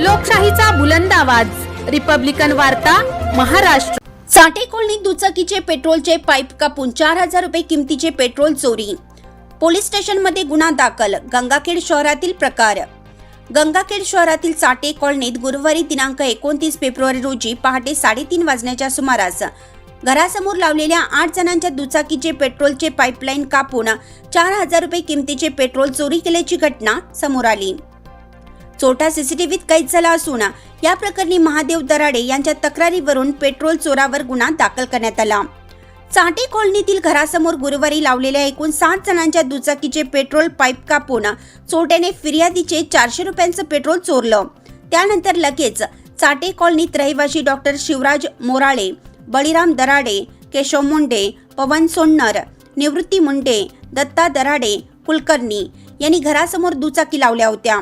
लोकशाहीचा बुलंद आवाज. रिपब्लिकन वार्ता महाराष्ट्र. साठे कॉलनीत दुचाकीचे पेट्रोलचे पाईप कापून चार हजार रुपये किमतीचे पेट्रोल चोरी. पोलीस स्टेशनमध्ये गुन्हा दाखल गंगाखेड शहरातील प्रकार. गंगाखेड शहरातील साठे कॉलनीत गुरुवारी दिनांक एकोणतीस फेब्रुवारी रोजी पहाटे साडेतीन वाजण्याच्या सुमारास घरासमोर लावलेल्या आठ जणांच्या दुचाकीचे पेट्रोलचे पाईपलाईन कापून चार हजार रुपये किमतीचे पेट्रोल चोरी केल्याची घटना समोर आली. चोरटा सीसीटीव्हीत कैद झाला असून या प्रकरणी महादेव दराडे यांच्या तक्रारीवरून पेट्रोल चोरावर गुन्हा दाखल करण्यात आला. चाटे कॉलनीतील घरासमोर गुरुवारी लावलेल्या एकूण सात जणांच्या दुचाकीचे पेट्रोल पाईप कापून चोरट्याने फिर्यादीचे चारशे रुपयांचं पेट्रोल चोरलं. त्यानंतर लगेच चाटे कॉलनीत रहिवासी डॉक्टर शिवराज मोराळे बळीराम दराडे केशव मुंडे पवन सोन्नर निवृत्ती मुंडे दत्ता दराडे कुलकर्णी यांनी घरासमोर दुचाकी लावल्या होत्या.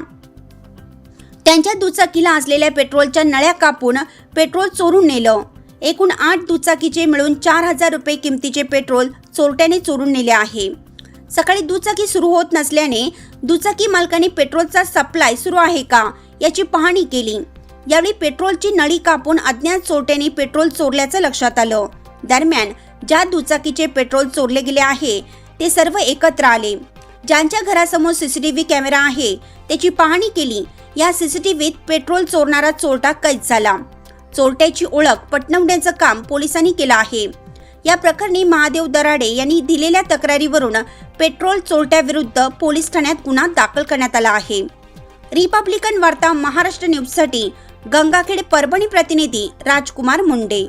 त्यांच्या दुचाकीला असलेल्या पेट्रोलच्या नळ्या कापून पेट्रोल चोरून नेलं. एकूण आठ दुचाकीचे मिळून चार हजार रुपये किमतीचे पेट्रोल चोरट्याने चोरून नेले आहे. सकाळी दुचाकी सुरू होत नसल्याने दुचाकी मालकाने पेट्रोलचा सप्लाय सुरू आहे का याची पाहणी केली. यावेळी पेट्रोलची नळी कापून अज्ञात चोरट्याने पेट्रोल चोरल्याचं लक्षात आलं. दरम्यान ज्या दुचाकीचे पेट्रोल चोरले गेले आहे ते सर्व एकत्र आले. ज्यांच्या घरासमोर सीसीटीव्ही कॅमेरा आहे त्याची पाहणी केली. या सीसीटीव्हीत पेट्रोल चोरणारा चोरटा कैद झाला. चोरट्याची ओळख पटनवण्याचं काम पोलिसांनी केलं आहे. या प्रकरणी महादेव दराडे यांनी दिलेल्या तक्रारीवरून पेट्रोल चोरट्याविरुद्ध पोलीस ठाण्यात गुन्हा दाखल करण्यात आला आहे. रिपब्लिकन वार्ता महाराष्ट्र न्यूजसाठी गंगाखेड परभणी प्रतिनिधी राजकुमार मुंडे.